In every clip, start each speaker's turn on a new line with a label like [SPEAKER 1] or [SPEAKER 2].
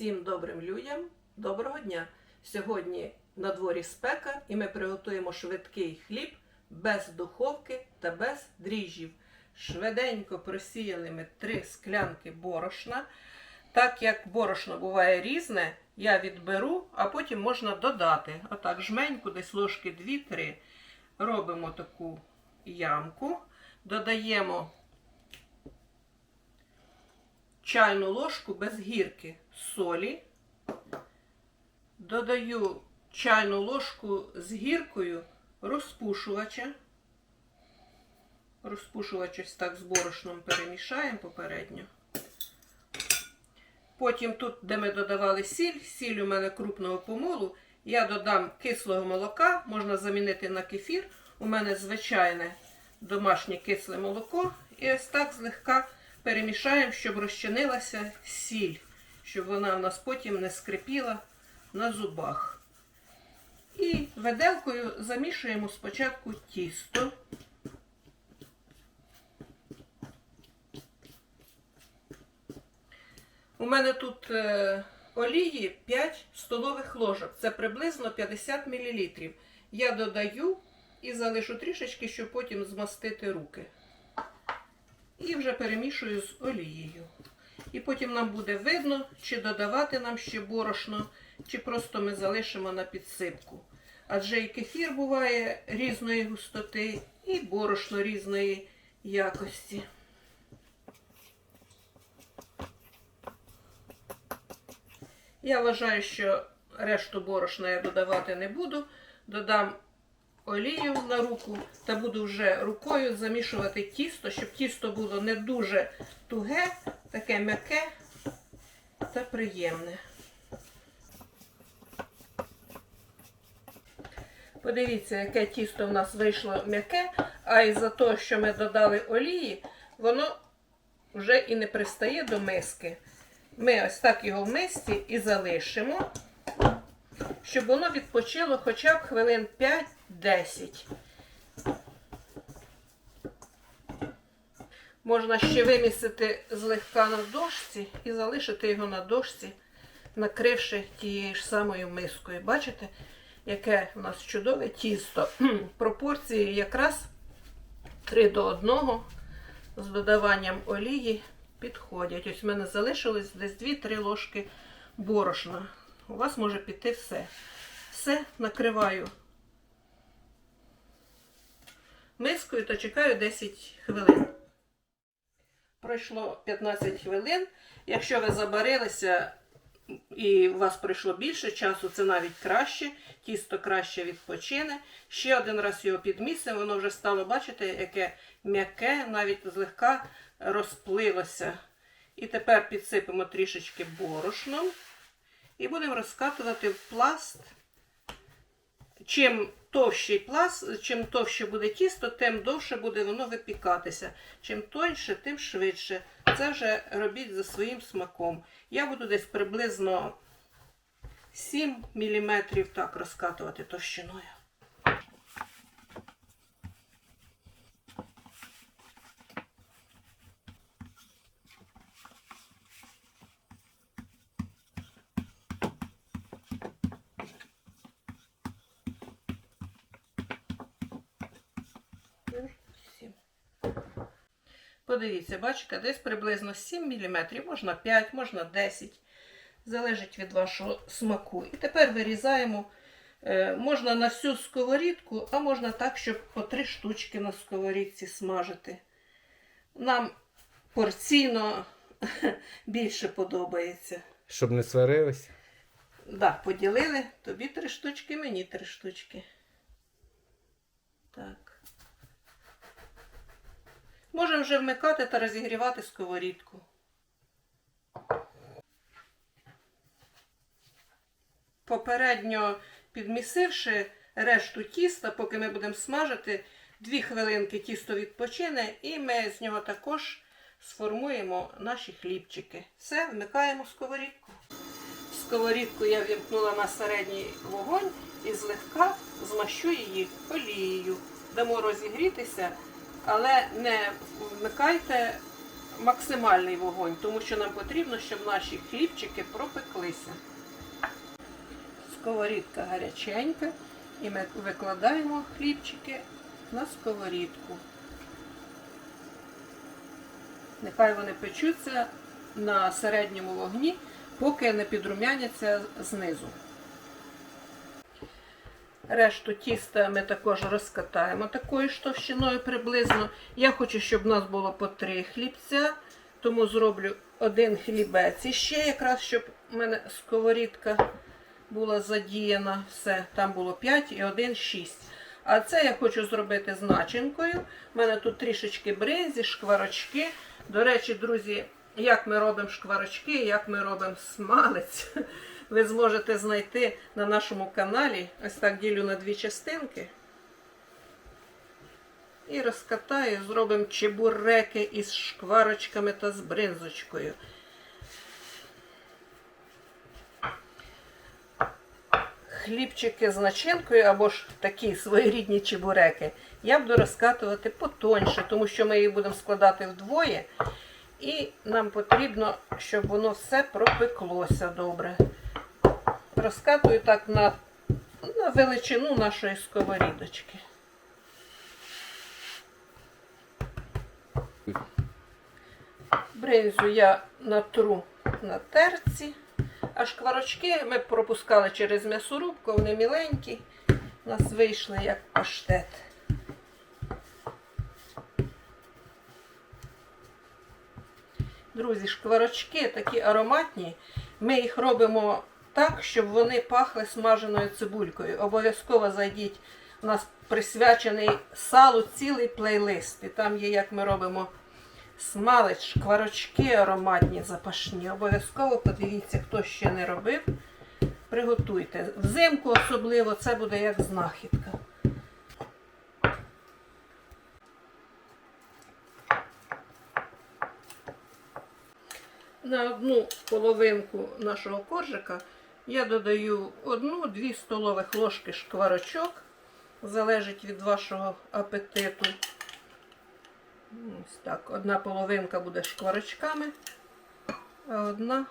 [SPEAKER 1] Всім добрим людям доброго дня! Сьогодні на дворі спека і ми приготуємо швидкий хліб без духовки та без дріжджів. Швиденько просіяли ми три склянки борошна. Так як борошно буває різне, я відберу, а потім можна додати. Отак, жменьку, десь ложки 2-3. Робимо таку ямку, додаємо чайну ложку без гірки солі. Додаю чайну ложку з гіркою розпушувача. Розпушувач ось так з борошном перемішаємо попередньо. Потім тут, де ми додавали сіль, сіль у мене крупного помолу, я додам кислого молока, можна замінити на кефір. У мене звичайне домашнє кисле молоко. І ось так злегка перемішаємо, щоб розчинилася сіль, щоб вона у нас потім не скрипіла на зубах. І виделкою замішуємо спочатку тісто. У мене тут е, олії 5 столових ложок. Це приблизно 50 мл. Я додаю і залишу трішечки, щоб потім змастити руки. І вже перемішую з олією. І потім нам буде видно, чи додавати нам ще борошно, чи просто ми залишимо на підсипку. Адже і кефір буває різної густоти, і борошно різної якості. Я вважаю, що решту борошна я додавати не буду. Додам олію на руку та буду вже рукою замішувати тісто, щоб тісто було не дуже туге, таке м'яке та приємне. Подивіться, яке тісто в нас вийшло м'яке, а із-за того, що ми додали олії, воно вже і не пристає до миски. Ми ось так його в мисці і залишимо, щоб воно відпочило хоча б хвилин 5-10. Можна ще вимісити злегка на дошці і залишити його на дошці, накривши тією ж самою мискою. Бачите, яке у нас чудове тісто. Пропорції якраз 3 до 1 з додаванням олії підходять. Ось в мене залишилось десь 2-3 ложки борошна. У вас може піти все. Все накриваю мискою та чекаю 10 хвилин. Пройшло 15 хвилин. Якщо ви забарилися і у вас пройшло більше часу, це навіть краще. Тісто краще відпочине. Ще один раз його підмісимо, воно вже стало, бачите, яке м'яке, навіть злегка розплилося. І тепер підсипемо трішечки борошном і будемо розкатувати в пласт. Чим товщий пласт, чим товще буде тісто, тим довше буде воно випікатися. Чим тоньше, тим швидше. Це вже робіть за своїм смаком. Я буду десь приблизно 7 мм так розкатувати товщиною. Подивіться, бачите, десь приблизно 7 мм, можна 5, можна 10. Залежить від вашого смаку. І тепер вирізаємо. е, Можна на всю сковорідку, а можна так, щоб по 3 штучки на сковорідці смажити. Нам порційно більше подобається.
[SPEAKER 2] Щоб не сварилися.
[SPEAKER 1] Да, поділили. Тобі три штучки, мені три штучки. Так. Можемо вже вмикати та розігрівати сковорідку. Попередньо підмісивши решту тіста, поки ми будемо смажити, дві хвилинки тісто відпочине, і ми з нього також сформуємо наші хлібчики. Все, вмикаємо сковорідку. Сковорідку я вімкнула на середній вогонь і злегка змащу її олією. Дамо розігрітися, але не вмикайте максимальний вогонь, тому що нам потрібно, щоб наші хлібчики пропеклися. Сковорідка гаряченька, і ми викладаємо хлібчики на сковорідку. Нехай вони печуться на середньому вогні, поки не підрумяняться знизу. Решту тіста ми також розкатаємо такою ж товщиною приблизно. Я хочу, щоб в нас було по три хлібця, тому зроблю один хлібець. І ще якраз, щоб в мене сковорідка була задіяна, все, там було 5 і 1 6. А це я хочу зробити з начинкою. У мене тут трішечки бринзі, шкварочки. До речі, друзі, як ми робимо шкварочки, як ми робимо смалець, ви зможете знайти на нашому каналі. Ось так ділю на дві частинки. І розкатаю, зробимо чебуреки із шкварочками та з бринзочкою. Хлібчики з начинкою або ж такі своєрідні чебуреки, я буду розкатувати потоньше, тому що ми їх будемо складати вдвоє. І нам потрібно, щоб воно все пропеклося добре. Розкатую так на, на величину нашої сковорідочки. Бринзу я натру на терці, а шкварочки ми пропускали через м'ясорубку, вони міленькі, у нас вийшли як паштет. Друзі, шкварочки такі ароматні. Ми їх робимо так, щоб вони пахли смаженою цибулькою. Обов'язково зайдіть. У нас присвячений салу цілий плейлист. І там є, як ми робимо смалець, шкварочки ароматні, запашні. Обов'язково подивіться, хто ще не робив. Приготуйте. Взимку особливо це буде як знахідка. На одну половинку нашого коржика я додаю одну-дві столових ложки шкварочок. Залежить від вашого апетиту. Ось так. Одна половинка буде шкварочками, а одна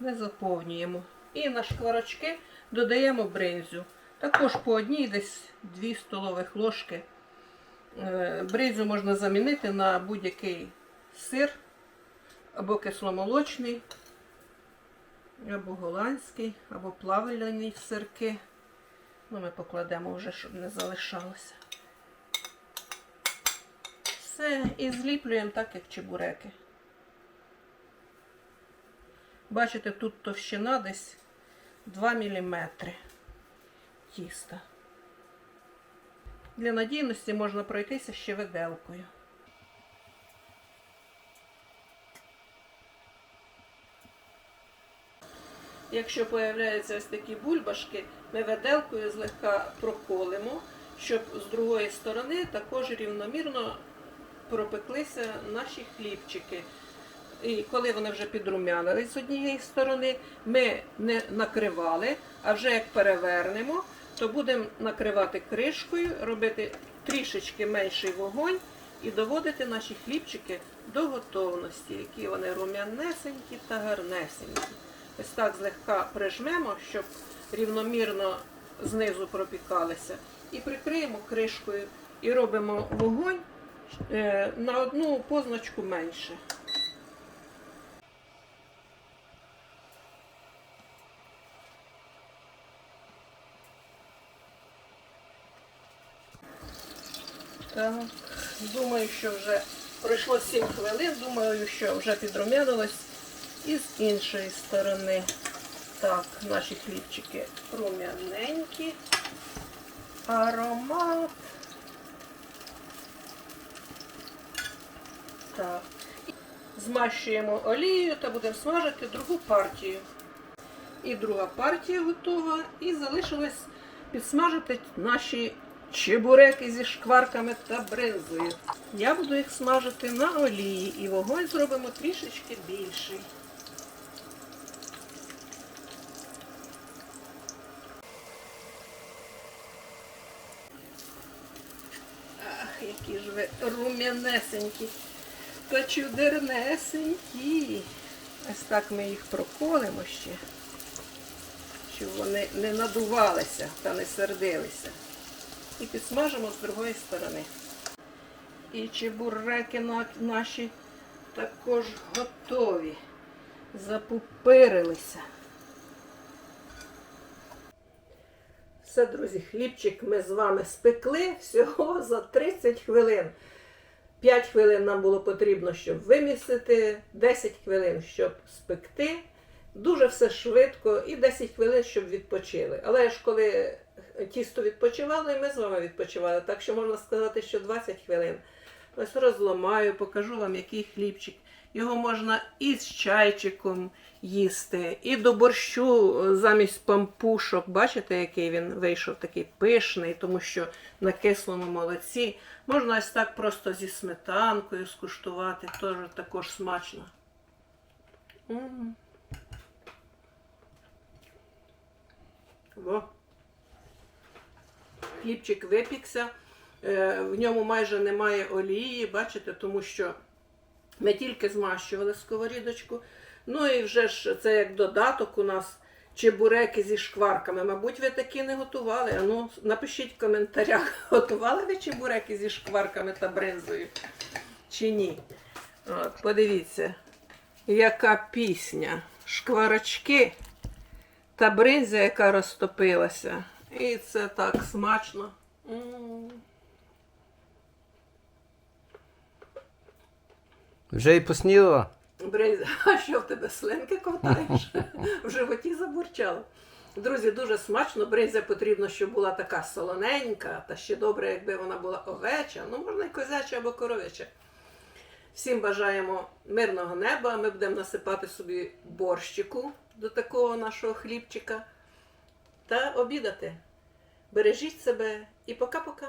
[SPEAKER 1] не заповнюємо. І на шкварочки додаємо бринзю. Також по одній десь 2 столових ложки. Е, Бринзю можна замінити на будь-який сир або кисломолочний, або голландський, або плавлені сирки. Ну, ми покладемо вже, щоб не залишалося. Все, і зліплюємо так, як чебуреки. Бачите, тут товщина десь 2 мм тіста. Для надійності можна пройтися ще виделкою. Якщо появляються ось такі бульбашки, ми виделкою злегка проколимо, щоб з другої сторони також рівномірно пропеклися наші хлібчики. І коли вони вже підрумянились з однієї сторони, ми не накривали, а вже як перевернемо, то будемо накривати кришкою, робити трішечки менший вогонь і доводити наші хлібчики до готовності, які вони рум'янесенькі та гарнесенькі. Ось так злегка прижмемо, щоб рівномірно знизу пропікалися. І прикриємо кришкою і робимо вогонь е, на одну позначку менше. Думаю, що вже пройшло 7 хвилин, думаю, що вже підрумянилось. І з іншої сторони. Так, наші хлібчики рум'яненькі. Аромат. Так. Змащуємо олією та будемо смажити другу партію. І друга партія готова. І залишилось підсмажити наші чебуреки зі шкварками та бринзою. Я буду їх смажити на олії і вогонь зробимо трішечки більший. Які ж ви рум'янесенькі. та чудернесенькі. Ось так ми їх проколимо ще, щоб вони не надувалися та не сердилися. І підсмажимо з другої сторони. І чебуреки наші також готові. Запупирилися. Все, друзі, хлібчик ми з вами спекли всього за 30 хвилин. 5 хвилин нам було потрібно, щоб вимісити, 10 хвилин, щоб спекти. Дуже все швидко і 10 хвилин, щоб відпочили. Але ж коли тісто відпочивало, і ми з вами відпочивали, так що можна сказати, що 20 хвилин. Ось розламаю, покажу вам, який хлібчик. Його можна і з чайчиком їсти, і до борщу е, замість пампушок. Бачите, який він вийшов такий пишний, тому що на кислому молоці. Можна ось так просто зі сметанкою скуштувати, теж також смачно. М. Во. Хлібчик випікся, е, в ньому майже немає олії, бачите, тому що ми тільки змащували сковорідочку. Ну і вже ж це як додаток у нас чебуреки зі шкварками. Мабуть, ви такі не готували. А ну, напишіть в коментарях, готували ви чебуреки зі шкварками та бринзою чи ні. От, подивіться, яка пісня. Шкварочки та бринза, яка розтопилася. І це так смачно.
[SPEAKER 2] Вже і поснідала?
[SPEAKER 1] Бринза, а що в тебе слинки ковтаєш? В животі забурчало. Друзі, дуже смачно. Бринза потрібно, щоб була така солоненька, та ще добре, якби вона була овеча. Ну, можна і козяча або коровяча. Всім бажаємо мирного неба. Ми будемо насипати собі борщику до такого нашого хлібчика та обідати. Бережіть себе і пока-пока.